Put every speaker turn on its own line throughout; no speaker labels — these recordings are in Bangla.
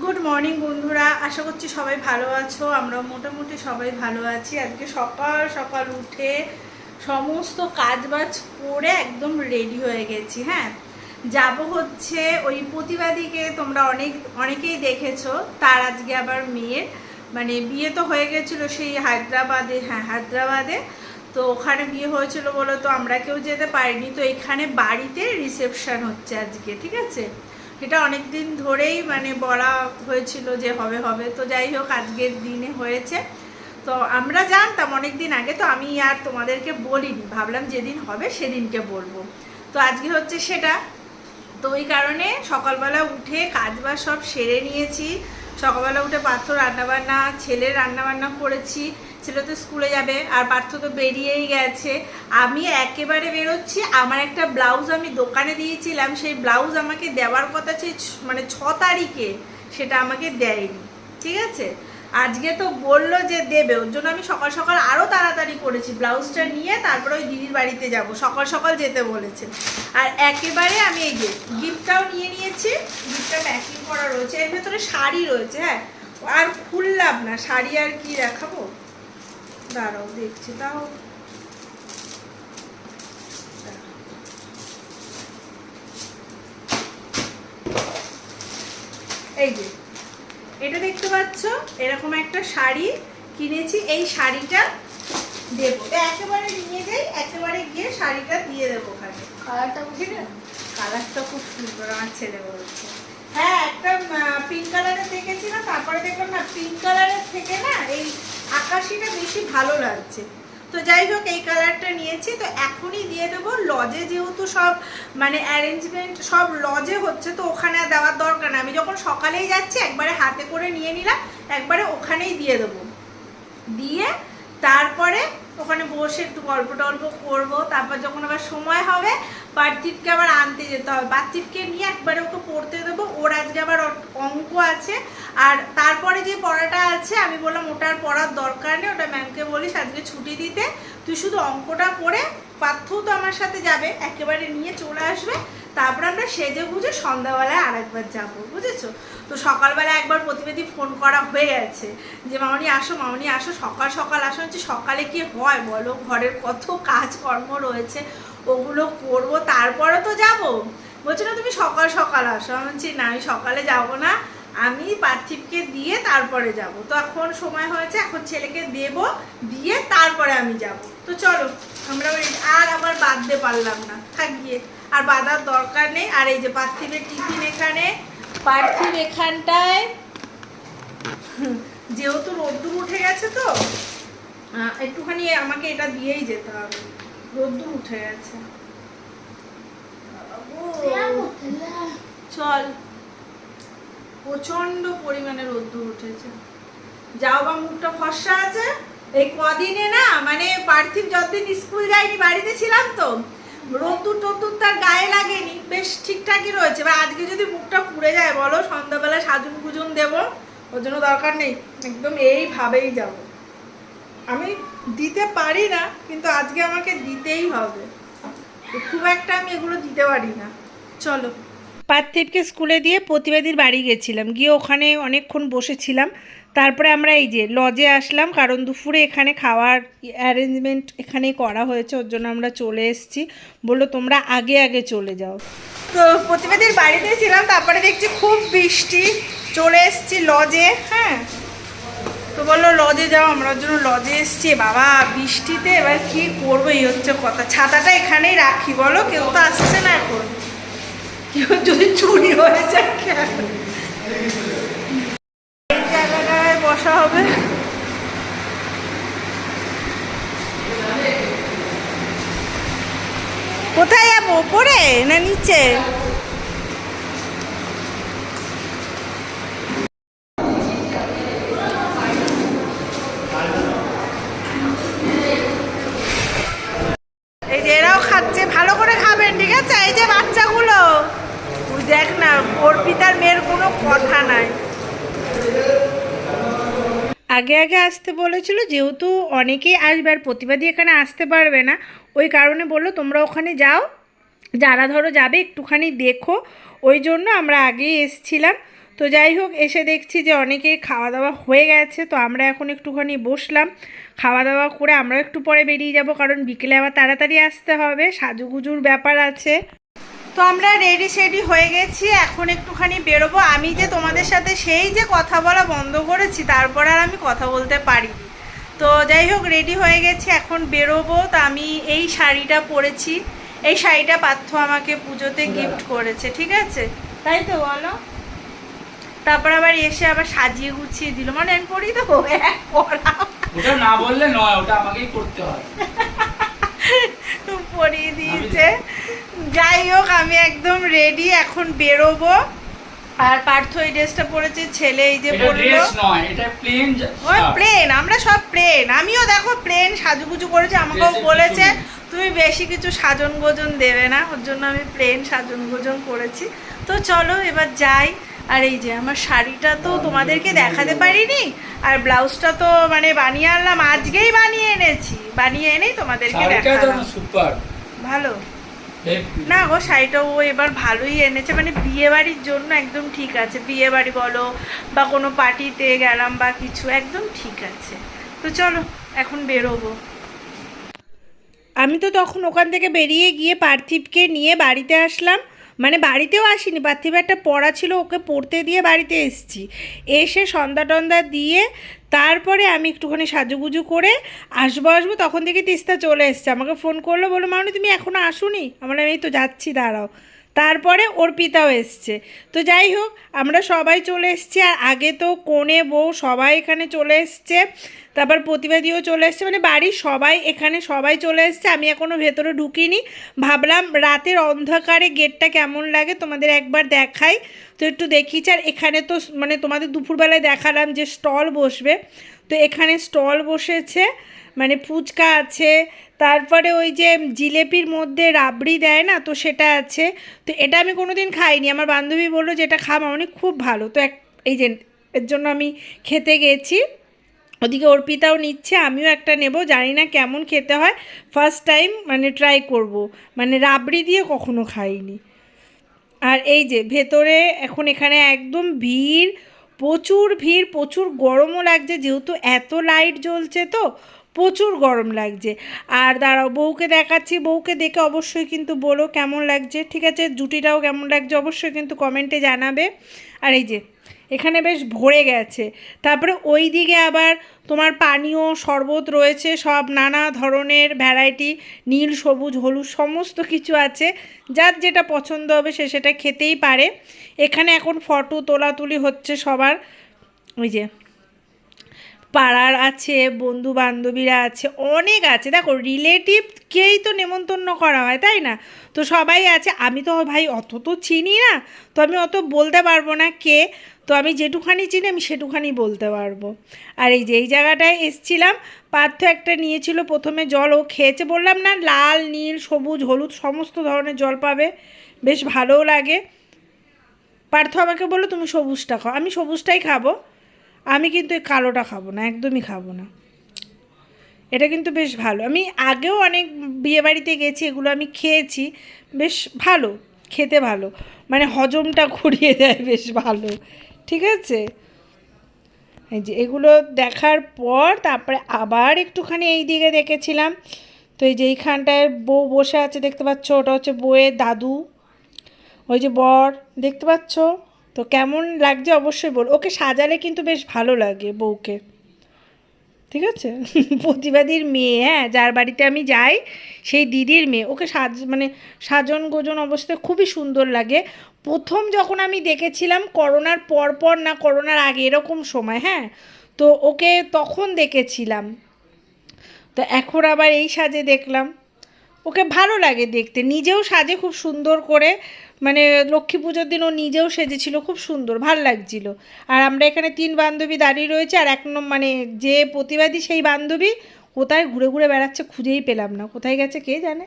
গুড মর্নিং বন্ধুরা। আশা করছি সবাই ভালো আছো। আমরা মোটামুটি সবাই ভালো আছি। আজকে সকাল সকাল উঠে সমস্ত কাজবাজ করে একদম রেডি হয়ে গেছি হ্যাঁ? যাব হচ্ছে ওই প্রতিবাদীকে তোমরা অনেক, অনেকেই দেখেছ। তার আজকে আবার মেয়ের মানে বিয়ে তো হয়ে গেছিল সেই হায়দ্রাবাদে হ্যাঁ হায়দ্রাবাদে। তো ওখানে বিয়ে হয়েছিল বলে তো আমরা কেউ যেতে পারিনি। তো এখানে বাড়িতে রিসেপশন হচ্ছে আজকে, ঠিক আছে? এটা অনেক দিন ধরেই মানে বলা হয়েছিল যে হবে হবে। তো যাই হোক, আজকের দিনে হয়েছে। তো আমরা জানতাম অনেক দিন আগে, তো আমি আর তোমাদেরকে বলিনি। ভাবলাম যেদিন হবে সেদিনকে বলব। তো আজকে হচ্ছে সেটা। তো ওই কারণে সকালবেলা উঠে কাজ বাজ সব সেরে নিয়েছি। সকালবেলা উঠে পাথর রান্নাবান্না, ছেলের রান্নাবান্না করেছি। ছেলে তো স্কুলে যাবে, আর পার্থ তো বেরিয়েই গেছে। আমি একেবারে বেরোচ্ছি, আমার একটা ব্লাউজ আমি দোকানে দিয়েছিলাম, সেই ব্লাউজ আমাকে দেওয়ার কথা ছিল মানে ছ তারিখে সেটা আমাকে দেয়নি, ঠিক আছে? আজকে তো বলল যে দেবে, ওর জন্য আমি সকাল সকাল আরও তাড়াতাড়ি করেছি, ব্লাউজটা নিয়ে তারপরে ওই দিদির বাড়িতে যাব, সকাল সকাল যেতে বলেছে। আর একেবারে আমি এই যে গিফটটাও নিয়ে নিয়েছি, গিফটটা প্যাকিং করা রয়েছে, এর ভেতরে শাড়ি রয়েছে হ্যাঁ? আর খুললাম না, শাড়ি আর কি দেখাবো? দাঁড়াও দেখছি তাও। এই যে এটা দেখতে পাচ্ছ? এরকম একটা শাড়ি কিনেছি এই শাড়িটা দেবো। একেবারে নিয়ে যাই একেবারে গিয়ে শাড়িটা দিয়ে দেবো ওখানে।
কালারটা বুঝি না
কালারটা খুব সুন্দর আমার ছেলে বলছে। হ্যাঁ একটা পিঙ্ক কালারের দেখেছি না? তারপরে দেখলাম না পিঙ্ক কালারের থেকে না এই আকাশিটা বেশি ভালো লাগছে। তো যাই হোক, এই কালারটা নিয়েছি। তো এখনই দিয়ে দেবো। লজে যেহেতু সব মানে অ্যারেঞ্জমেন্ট সব লজে হচ্ছে, তো ওখানে দেওয়ার দরকার না। আমি যখন সকালেই যাচ্ছি, একবারে হাতে করে নিয়ে নিলাম, একবারে ওখানেই দিয়ে দেবো। দিয়ে তারপরে ওখানে বসে একটু গল্প টল্প করব। তারপর যখন আবার সময় হবে পার্থিবকে আবার আনতে যেতে হবে। পার্থিবকে নিয়ে একবারে ওকে পড়তে দেবো। ওর আজকে আবার অঙ্ক আছে। আর তারপরে যে পড়াটা আছে, আমি বললাম ওটা আর পড়ার দরকার নেই। ওটা ম্যামকে বলিস আজকে ছুটি দিতে। তুই শুধু অঙ্কটা পড়ে, পার্থও তো আমার সাথে যাবে। একেবারে নিয়ে চলে আসবে। তারপর আমরা সেজে বুঝে সন্ধ্যাবেলায় আরেকবার যাব। বুঝেছ? তো সকালবেলা একবার প্রতিবেদী ফোন করা হয়ে গেছে যে, মামনি আসো মামনি আসো, সকাল সকাল আসো। হচ্ছে সকালে কি হয় বলো? ঘরের কত কাজকর্ম রয়েছে। ওগুলো করব তারপরে তো যাব। বলছে, না, তুমি সকাল সকাল আসো। আমি বলছি, না, আমি সকালে যাব না। আমি পার্থিবকে দিয়ে তারপরে যাব। তো এখন সময় হয়েছে, এখন ছেলেকে দেব, দিয়ে তারপরে আমি যাব। তো চলো, আমরা আর আবার বাঁধতে পারলাম না। থাক গিয়ে, আর বাঁধার দরকার নেই। আর এই যে পার্থিবের টিফিন এখানে, পার্থিব এখানটায়, যেহেতু রোদ্দুর উঠে গেছে তো একটুখানি আমাকে এটা দিয়েই যেতে হবে। রোদ্দুর উঠে গেছে। চল। প্রচণ্ড পরিমাণে রোদ্দুর উঠেছে। যাও বা মুখটা ফর্সা আছে। এই কদিনে না মানে পার্থিব যতদিন স্কুল যায়নি বাড়িতে ছিলাম তো রোদ্দুর টদ্দুর তার গায়ে লাগেনি। বেশ ঠিকঠাকই রয়েছে। বা আজকে যদি মুখটা পুড়ে যায় বলো সন্ধ্যাবেলা সাজুন গুজুন দেবো। ওর জন্য দরকার নেই। একদম এইভাবেই যাব। আমি দিতে পারি না কিন্তু আজকে আমাকে দিতেই হবে। খুব একটা আমি এগুলো দিতে পারি না। চলো। পার্থিবকে স্কুলে দিয়ে প্রতিবাদীর বাড়ি গেছিলাম। গিয়ে ওখানে অনেকক্ষণ বসেছিলাম। তারপরে আমরা এই যে লজে আসলাম কারণ দুপুরে এখানে খাওয়ার অ্যারেঞ্জমেন্ট এখানে করা হয়েছে ওর জন্য আমরা চলে এসেছি। বলল তোমরা আগে আগে চলে যাও। তো প্রতিবাদীর বাড়িতে ছিলাম তারপরে দেখছি খুব বৃষ্টি। চলে এসেছি লজে হ্যাঁ। তো বলল, লজে যাও, আমরা জন্য লজে এসছি। বাবা, বৃষ্টিতে এবার কি করব? এই হচ্ছে কথা। ছাতাটা এখানেই রাখি, বলো? কেউ তো আসছে না এখন। কেউ যদি চুরি হয়ে জায়গাটায় বসা হবে। কোথায় যাব? ওপরে না নিচে এই যে এরাও খাচ্ছে ভালো করে খাবেন ঠিক আছে এই যে বাচ্চাগুলো তুই দেখ না অর্পিতার মেয়ের কোনো কথা নাই। আগে আগে আসতে বলেছিল, যেহেতু অনেকেই আসবে আর প্রতিবাদী এখানে আসতে পারবে না, ওই কারণে বলল, তোমরা ওখানে যাও, যারা ধরো যাবে একটুখানি দেখো। ওই জন্য আমরা আগেই এসছিলাম। তো যাই হোক, এসে দেখছি যে অনেকের খাওয়া দাওয়া হয়ে গেছে, তো আমরা এখন একটুখানি বসলাম। খাওয়া দাওয়া করে আমরাও একটু পরে বেরিয়ে যাব, কারণ বিকেলে আবার তাড়াতাড়ি আসতে হবে, সাজুগুজুর ব্যাপার আছে। তো আমরা রেডি সেডি হয়ে গেছি এখন একটুখানি বেরোবো। আমি যে তোমাদের সাথে সেই যে কথা বলা বন্ধ করেছি তারপর আর আমি কথা বলতে পারি তো যাই হোক রেডি হয়ে গেছি এখন বেরোবো। তো আমি এই শাড়িটা পরেছি। এই শাড়িটা পার্থ আমাকে পুজোতে গিফট করেছে ঠিক আছে? তাই তো বলো? তারপর আবার এসে আবার সাজিয়ে গুছিয়ে দিল। মানে আমি পড়ি তো
ওটা না বললে নয় ওটা আমাকেই করতে হয়।
পরিয়ে দিয়েছে। যাই হোক আমি একদম রেডি এখন বেরোবো। আর পার্থ এই ড্রেসটা পরেছে ছেলে এই যে পরলো। ওই প্লেন আমরা সব প্লেন আমিও দেখো প্লেন সাজুগুজু করেছি আমাকেও বলেছে তুমি বেশি কিছু সাজন গোজন দেবে না। ওর জন্য আমি প্লেন সাজন গোজন করেছি। তো চলো এবার যাই। আর এই যে আমার শাড়িটা তো তোমাদেরকে দেখাতে পারিনি আর ব্লাউজটা তো মানে বানিয়ে আনলাম আজকেই বানিয়ে এনেছি বানিয়ে এনেই তোমাদেরকে দেখালাম। ভালো। না গো শাড়িটা ও এবার ভালোই এনেছে মানে বিয়ে বাড়ির জন্য একদম ঠিক আছে। বিয়ে বাড়ি বলো বা কোনো পার্টিতে গেলাম বা কিছু একদম ঠিক আছে। তো চলো এখন বেরোবো। আমি তো তখন ওখান থেকে বেরিয়ে গিয়ে পার্থিবকে নিয়ে বাড়িতে আসলাম। মানে বাড়িতেও আসিনি পার্থিব একটা পড়া ছিল ওকে পড়তে দিয়ে বাড়িতে এসছি। এসে সন্ধ্যা টন্দা দিয়ে তারপরে আমি একটুখানি সাজুগুজু করে আসব আসব তখন থেকে তিস্তা চলে এসছে। আমাকে ফোন করল বলো মামনি তুমি এখনও আসুনি? আমরা আমি তো যাচ্ছি, দাঁড়াও। তারপরে অর্পিতাও এসছে। তো যাই হোক, আমরা সবাই চলে এসছি আর আগে তো কোণে বউ সবাই এখানে চলে এসছে, তারপর প্রতিবাদীও চলে এসছে মানে বাড়ির সবাই এখানে সবাই চলে এসছে। আমি এখনও ভেতরে ঢুকিনি। ভাবলাম রাতের অন্ধকারে গেটটা কেমন লাগে তোমাদের একবার দেখাই। তো একটু দেখিছি আর এখানে তো মানে তোমাদের দুপুরবেলায় দেখালাম যে স্টল বসবে। তো এখানে স্টল বসেছে। মানে ফুচকা আছে, তারপরে ওই যে জিলেপির মধ্যে রাবড়ি দেয় না, তো সেটা আছে। তো এটা আমি কোনো দিন খাইনি, আমার বান্ধবী বলল যে এটা খাওয়া মানে খুব ভালো। তো এক, এই যে এর জন্য আমি খেতে গেছি। ওদিকে অর্পিতাও নিচ্ছে, আমিও একটা নেব, জানি না কেমন খেতে হয়। ফার্স্ট টাইম মানে ট্রাই করব। মানে রাবড়ি দিয়ে কখনো খাইনি। আর এই যে ভেতরে এখন এখানে একদম ভিড়, প্রচুর ভিড়, প্রচুর গরমও লাগছে, যেহেতু এত লাইট জ্বলছে তো প্রচুর গরম লাগছে। আর দাঁড়াও, বউকে দেখাচ্ছি। বউকে দেখে অবশ্যই কিন্তু বলো কেমন লাগছে। ঠিক আছে, জুটিটাও কেমন লাগছে অবশ্যই কিন্তু কমেন্টে জানাবে। আর এই যে, এখানে বেশ ভরে গেছে। তারপরে ওই দিকে আবার তোমার পানীয় শরবত রয়েছে, সব নানা ধরনের ভ্যারাইটি নীল, সবুজ, হলুদ, সমস্ত কিছু আছে। যার যেটা পছন্দ হবে সে সেটা খেতেই পারে। এখানে এখন ফটো তোলাতুলি হচ্ছে সবার। ওই যে পাড়ার আছে বন্ধু বান্ধবীরা আছে, অনেক আছে। দেখো রিলেটিভকেই তো নেমন্তন্ন করা হয়, তাই না? তো সবাই আছে। আমি তো ভাই অত তো চিনি না, তো আমি অত বলতে পারব না কে। তো আমি যেটুখানি চিনি, আমি সেটুখানি বলতে পারব। আর এই যে, এই জায়গাটায় এসছিলাম, পার্থ একটা নিয়েছিল প্রথমে জল, ও খেয়েছে। বললাম, না, লাল, নীল, সবুজ, হলুদ, সমস্ত ধরনের জল পাবে, বেশ ভালোও লাগে। পার্থ আমাকে বলল, তুমি সবুজটা খাও। আমি সবুজটাই খাব। আমি কিন্তু এই কালোটা খাব না, একদমই খাব না। এটা কিন্তু বেশ ভালো। আমি আগেও অনেক বিয়েবাড়িতে গেছি, এগুলো আমি খেয়েছি, বেশ ভালো, খেতে ভালো। মানে হজমটা ঘুরিয়ে দেয় বেশ ভালো। ঠিক আছে? এই যে এগুলো দেখার পর তারপরে আবার একটুখানি এই দিকে দেখেছিলাম। তো এই যে এইখানটায় বউ বসে আছে, দেখতে পাচ্ছ? ওটা হচ্ছে বউয়ের দাদু, ওই যে বর, দেখতে পাচ্ছ? তো কেমন লাগছে অবশ্যই বল। ওকে সাজালে কিন্তু বেশ ভালো লাগে বউকে। ঠিক আছে? প্রতিবাদীর মেয়ে হ্যাঁ? যার বাড়িতে আমি যাই, সেই দিদির মেয়ে। ওকে সাজ মানে সাজন গোজন অবস্থায় খুবই সুন্দর লাগে। প্রথম যখন আমি দেখেছিলাম করোনার পর পর না, করোনার আগে এরকম সময় হ্যাঁ? তো ওকে তখন দেখেছিলাম। তো এখন আবার এই সাজে দেখলাম। ওকে ভালো লাগে দেখতে। নিজেও সাজে খুব সুন্দর করে মানে লক্ষ্মী পুজোর দিন ও নিজেও সেজেছিল, খুব সুন্দর, ভালো লাগছিল। আর আমরা এখানে তিন বান্ধবী দাঁড়িয়ে রয়েছে, আর এক মানে যে প্রতিবাদী সেই বান্ধবী কোথায় ঘুরে ঘুরে বেড়াচ্ছে খুঁজেই পেলাম না। কোথায় গেছে কে জানে?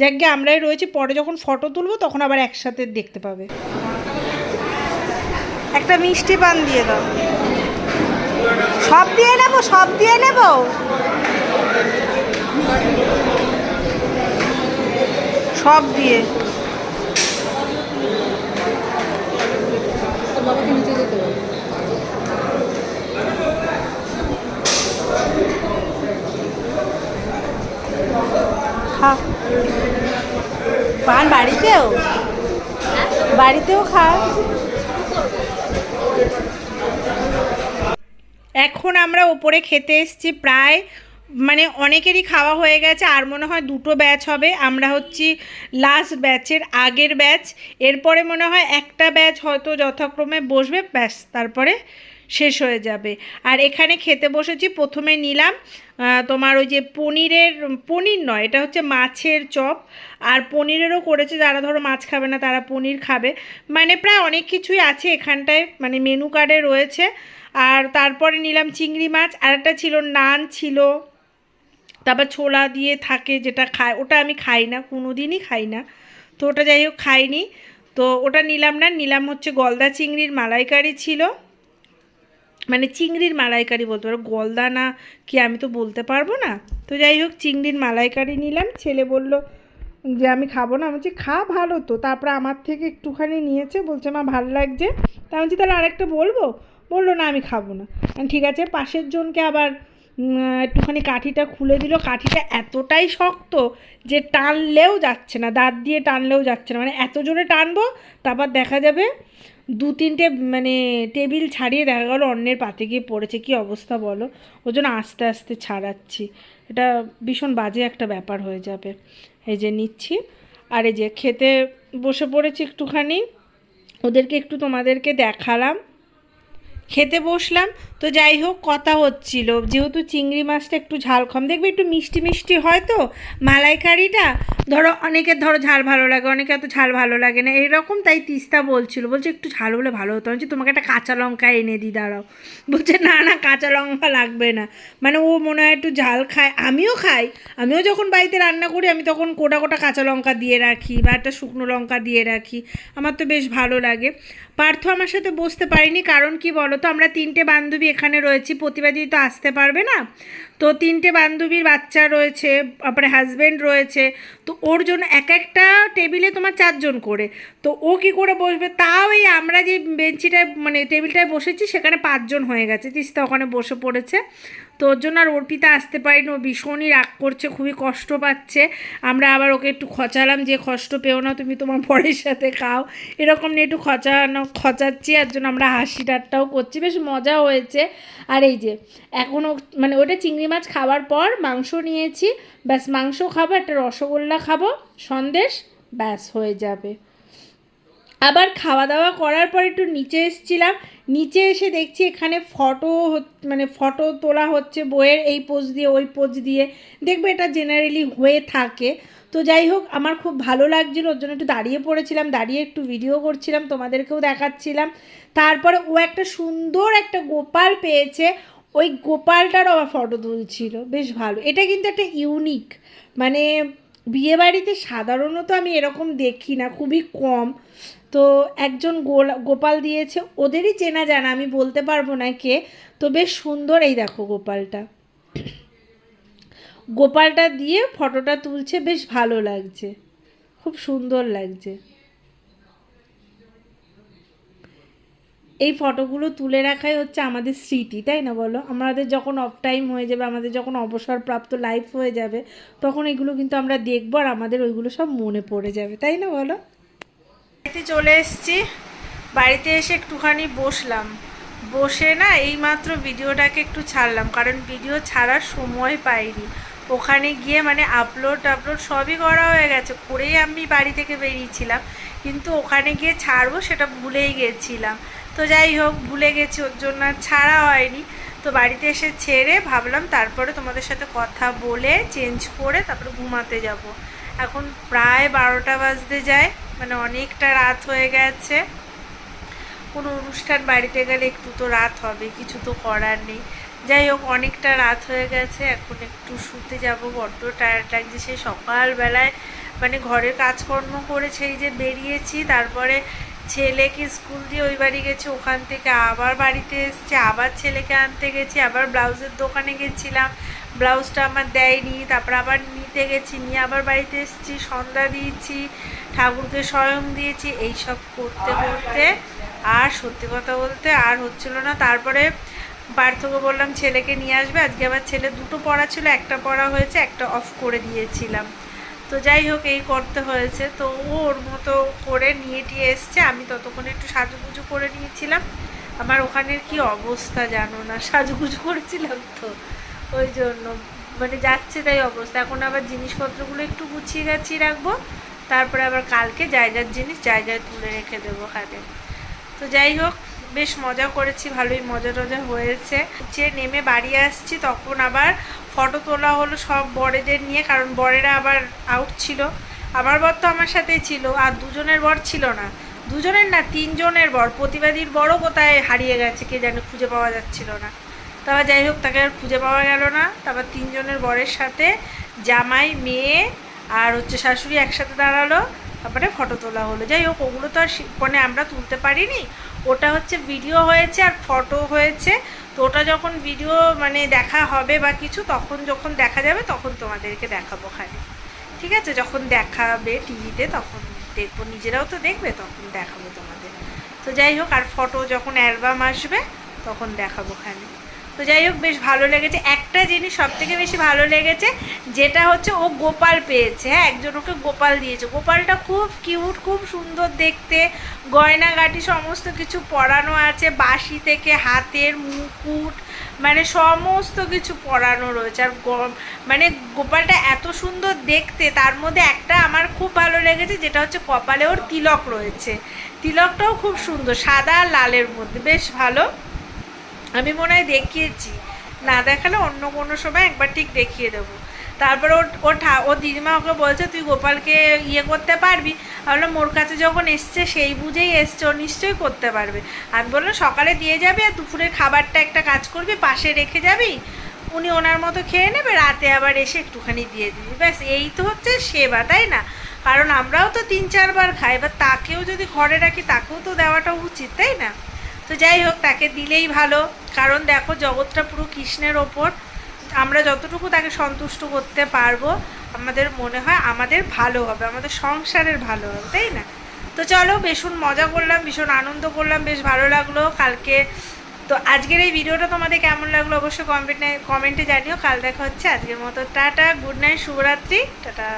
যাক যাকে আমরাই রয়েছি, পরে যখন ফটো তুলবো তখন আবার একসাথে দেখতে পাবে। একটা মিষ্টি পান দিয়ে দাও। সব দিয়ে নেব, সব দিয়ে নেব? সব দিয়ে।
পান বাড়িতেও?
বাড়িতেও খা। এখন আমরা ওপরে খেতে এসছি প্রায় মানে অনেকেরই খাওয়া হয়ে গেছে, আর মনে হয় দুটো ব্যাচ হবে। আমরা হচ্ছি লাস্ট ব্যাচের আগের ব্যাচ এরপরে মনে হয় একটা ব্যাচ হয়তো যথাক্রমে বসবে, ব্যাস, তারপরে শেষ হয়ে যাবে। আর এখানে খেতে বসেছি, প্রথমে নিলাম তোমার ওই যে পনিরের, পনির নয়, এটা হচ্ছে মাছের চপ। আর পনিরেরও করেছে, যারা ধরো মাছ খাবে না, তারা পনির খাবে। মানে প্রায় অনেক কিছুই আছে এখানটায় মানে মেনু কার্ডে রয়েছে। আর তারপরে নিলাম চিংড়ি মাছ, আর একটা ছিল নান ছিল। তারপর ছোলা দিয়ে থাকে যেটা খায়, ওটা আমি খাই না কোনো দিনই খাই না। তো ওটা যাই হোক, খাইনি। তো ওটা নিলাম না, নিলাম হচ্ছে গলদা চিংড়ির মালাইকারি ছিল। মানে চিংড়ির মালাইকারি বলতে পারো, গলদা না কি আমি তো বলতে পারব না। তো যাই হোক, চিংড়ির মালাইকারি নিলাম। ছেলে বলল যে, আমি খাব না। আমি বলছি, খা, ভালো তো। তারপরে আমার থেকে একটুখানি নিয়েছে, বলছে, মা, ভালো লাগছে। তা আমি বলছি, তাহলে আরেকটা বলব? বলল, না, আমি খাব না। ঠিক আছে। পাশের জনকে আবার একটুখানি কাঠিটা খুলে দিল। কাঠিটা এতটাই শক্ত যে টানলেও যাচ্ছে না, দাঁত দিয়ে টানলেও যাচ্ছে না। মানে এত জোরে টানবো, তারপর দেখা যাবে দু তিনটে মানে টেবিল ছাড়িয়ে দেখা গেলো অন্যের পাতে গিয়ে পড়েছে। কি অবস্থা বলো? ওই জন্য আস্তে আস্তে ছাড়াচ্ছি। এটা ভীষণ বাজে একটা ব্যাপার হয়ে যাবে। এই যে নিচ্ছি। আর এই যে খেতে বসে পড়েছি একটুখানি। ওদেরকে একটু তোমাদেরকে দেখালাম। খেতে বসলাম। তো যাই হোক কথা হচ্ছিল। যেহেতু চিংড়ি মাছটা একটু ঝাল কম দেখবে একটু মিষ্টি মিষ্টি হয় তো? মালাইকারিটা ধরো অনেকের ধরো ঝাল ভালো লাগে অনেকে এত ঝাল ভালো লাগে না। এরকম তাই তিস্তা বলছিল। বলছে একটু ঝাল হলে ভালো হতো। বলছি, তোমাকে একটা কাঁচা লঙ্কা এনে দিই দাঁড়াও। বলছে না না কাঁচা লঙ্কা লাগবে না। মানে ও মনে হয় একটু ঝাল খায়। আমিও খাই। আমিও যখন বাড়িতে রান্না করি আমি তখন কোটা কোটা কাঁচা লঙ্কা দিয়ে রাখি বা একটা শুকনো লঙ্কা দিয়ে রাখি। আমার তো বেশ ভালো লাগে। পার্থ আমার সাথে বসতে পারিনি। কারণ কি বলো তো আমরা তিনটে বান্ধবী এখানে রয়েছি, প্রতিবাদী তো আসতে পারবে না। তো তিনটে বান্ধবীর বাচ্চা রয়েছে, তারপরে হাজব্যান্ড রয়েছে, তো ওর জন্য এক একটা টেবিলে তোমার চারজন করে। তো ও কি করে বসবে? তাও এই আমরা যে বেঞ্চিটায় মানে টেবিলটায় বসেছি, সেখানে পাঁচজন হয়ে গেছে। তিস্তা ওখানে বসে পড়েছে। তো ওর জন্য আর অর্পিতা আসতে পারিনি, ও ভীষণই রাগ করছে, খুবই কষ্ট পাচ্ছে। আমরা আবার ওকে একটু খচালাম যে, কষ্ট পেও না, তুমি তোমার পরের সাথে খাও। এরকম নিয়ে একটু খচানো, খচাচ্ছি আর জন্য আমরা হাসি ঠাট্টাও করছি। বেশ মজা হয়েছে। আর এই যে এখনও মানে ওটা চিংড়ি মাছ খাওয়ার পর মাংস নিয়েছি। ব্যাস, মাংস খাব, একটা রসগোল্লা খাব, সন্দেশ, ব্যাস, হয়ে যাবে। আবার খাওয়া দাওয়া করার পর একটু নিচে এসেছিলাম নিচে এসে দেখছি এখানে ফটো মানে ফটো তোলা হচ্ছে বইয়ের, এই পোজ দিয়ে, ওই পোজ দিয়ে। দেখবে এটা জেনারেলি হয়ে থাকে। তো যাই হোক, আমার খুব ভালো লাগছিল, ওর জন্য একটু দাঁড়িয়ে পড়েছিলাম, দাঁড়িয়ে একটু ভিডিও করছিলাম, তোমাদেরকেও দেখাচ্ছিলাম। তারপরে ও একটা সুন্দর একটা গোপাল পেয়েছে, ওই গোপালটারও আবার ফটো তুলছিল। বেশ ভালো। এটা কিন্তু একটা ইউনিক মানে বিয়েবাড়িতে সাধারণত আমি এরকম দেখি না, খুবই কম। তো একজন গোপাল দিয়েছে, ওদেরই চেনা জানা, আমি বলতে পারব না কে, তো বেশ সুন্দর এই দেখো গোপালটা। গোপালটা দিয়ে ফটোটা তুলছে, বেশ ভালো লাগছে, খুব সুন্দর লাগছে। এই ফটোগুলো তুলে রাখাই হচ্ছে আমাদের স্মৃতি, তাই না বলো? আমাদের যখন অফ টাইম হয়ে যাবে, আমাদের যখন অবসরপ্রাপ্ত লাইফ হয়ে যাবে, তখন এগুলো কিন্তু আমরা দেখব আর আমাদের ওইগুলো সব মনে পড়ে যাবে, তাই না বলো? বাড়িতে চলে এসেছি। বাড়িতে এসে একটুখানি বসলাম। বসে না এইমাত্র ভিডিওটাকে একটু ছাড়লাম, কারণ ভিডিও ছাড়ার সময় পাইনি। ওখানে গিয়ে মানে আপলোড আপলোড সবই করা হয়ে গেছে, করেই আমি বাড়ি থেকে বেরিয়েছিলাম। কিন্তু ওখানে গিয়ে ছাড়বো সেটা ভুলেই গেছিলাম। তো যাই হোক, ভুলে গেছি, ওর জন্য ছাড়া হয়নি। তো বাড়িতে এসে ছেড়ে ভাবলাম তারপরে তোমাদের সাথে কথা বলে চেঞ্জ করে তারপরে ঘুমাতে যাব। এখন প্রায় বারোটা বাজতে যায় মানে অনেকটা রাত হয়ে গেছে। কোনো অনুষ্ঠান বাড়িতে গেলে একটু তো রাত হবে, কিছু তো করার নেই। যাই হোক, অনেকটা রাত হয়ে গেছে, এখন একটু শুতে যাব, বড্ড টায়ার্ড লাগছে। সেই সকালবেলায় মানে ঘরের কাজকর্ম করে সেই যে বেরিয়েছি, তারপরে ছেলেকে স্কুল দিয়ে ওই বাড়ি গেছি, ওখান থেকে আবার বাড়িতে এসেছি, আবার ছেলেকে আনতে গেছি, আবার ব্লাউজের দোকানে গেছিলাম। ব্লাউজটা আমার দেয়নি, তারপর আবার নিতে গেছি, নিয়ে আবার বাড়িতে এসেছি, সন্ধ্যা দিয়েছি, ঠাকুরকে স্বয়ং দিয়েছি এই সব করতে করতে আর সত্যি কথা বলতে আর হচ্ছিল না। তারপরে পার্থকে বললাম, ছেলেকে নিয়ে আসবে? আজকে আবার ছেলে দুটো পড়া ছিল, একটা পড়া হয়েছে, একটা অফ করে দিয়েছিলাম। তো যাই হোক, এই করতে হয়েছে। তো ও ওর মতো করে নিয়ে টিয়ে এসছে, আমি ততক্ষণে একটু সাজুগুজু করে নিয়েছিলাম। আমার ওখানের কি অবস্থা জানো না, সাজুগুজু করেছিলাম তো। ওই জন্য। মানে যাচ্ছে তাই অবস্থা। এখন আবার জিনিসপত্রগুলো একটু গুছিয়ে গাছিয়ে রাখব। তারপরে আবার কালকে জায়গার জিনিস জায়গায় তুলে রেখে দেবো ওখানে। তো যাই হোক, বেশ মজা করেছি, ভালোই মজা টজা হয়েছে। যে নেমে বাড়ি আসছি, তখন আবার ফটো তোলা হলো সব বরেদের নিয়ে, কারণ বরেরা আবার আউট ছিল। আমার বর তো আমার সাথেই ছিল, আর দুজনের বর ছিল না। দুজনের না, তিনজনের বর। প্রতিবাদীর বড় কোথায় হারিয়ে গেছে, কে জানে খুঁজে পাওয়া যাচ্ছিল না। তারপর যাই হোক, তাকে আর খুঁজে পাওয়া গেল না। তারপর তিনজনের বরের সাথে জামাই, মেয়ে আর হচ্ছে শাশুড়ি একসাথে দাঁড়াল। তারপরে ফটো তোলা হলো। যাই হোক, ওগুলো তো আর ফোনে আমরা তুলতে পারিনি। ওটা হচ্ছে ভিডিও হয়েছে আর ফটো হয়েছে। তো ওটা যখন ভিডিও মানে দেখা হবে বা কিছু, তখন যখন দেখা যাবে, তখন তোমাদেরকে দেখাবো খালি। ঠিক আছে? যখন দেখাবে টিভিতে তখন দেখব। নিজেরাও তো দেখবে, তখন দেখাবো তোমাদের। তো যাই হোক, আর ফটো যখন অ্যালবাম আসবে, তখন দেখাবো খালি। তো যাই হোক, বেশ ভালো লেগেছে। একটা জিনিস সব থেকে বেশি ভালো লেগেছে, যেটা হচ্ছে ও গোপাল পেয়েছে। হ্যাঁ একজন ওকে গোপাল দিয়েছে। গোপালটা খুব কিউট খুব সুন্দর দেখতে। গয়নাগাটি সমস্ত কিছু পরানো আছে, বাঁশি থেকে হাতের মুকুট মানে সমস্ত কিছু পরানো রয়েছে। আর মানে গোপালটা এত সুন্দর দেখতে, তার মধ্যে একটা আমার খুব ভালো লেগেছে, যেটা হচ্ছে কপালে ওর তিলক রয়েছে। তিলকটাও খুব সুন্দর, সাদা আর লালের মধ্যে। বেশ ভালো। আমি মনে হয় দেখিয়েছি। না দেখালে অন্য কোনো সময় একবার ঠিক দেখিয়ে দেবো। তারপরে ওর ও ঠা, ও দিদিমা ওকে বলছে, তুই গোপালকে ইয়ে করতে পারবি? আমি মোর কাছে যখন এসছে সেই বুঝেই এসছে, ও নিশ্চয়ই করতে পারবে। আমি বললাম, সকালে দিয়ে যাবি আর দুপুরের খাবারটা একটা কাজ করবি, পাশে রেখে যাবি, উনি ওনার মতো খেয়ে নেবে, রাতে আবার এসে একটুখানি দিয়ে দিবি। ব্যাস, এই তো হচ্ছে সেবা, তাই না? কারণ আমরাও তো তিন, চারবার খাই, এবার তাকেও যদি ঘরে রাখি, তাকেও তো দেওয়াটা উচিত, তাই না? তো যাই হোক, তাকে দিলেই ভালো। কারণ দেখো, জগৎটা পুরো কৃষ্ণের ওপর। আমরা যতটুকু তাকে সন্তুষ্ট করতে পারব, আমাদের মনে হয় আমাদের ভালো হবে, আমাদের সংসারের ভালো হবে, তাই না? তো চলো, ভীষণ মজা করলাম, ভীষণ আনন্দ করলাম, বেশ ভালো লাগল। কালকে, তো আজকের এই ভিডিওটা তোমাদের কেমন লাগল অবশ্যই কমেন্টে কমেন্টে জানিও। কাল দেখা হচ্ছে আজকের মতো। টাটা গুড নাইট শুভরাত্রি, টাটা।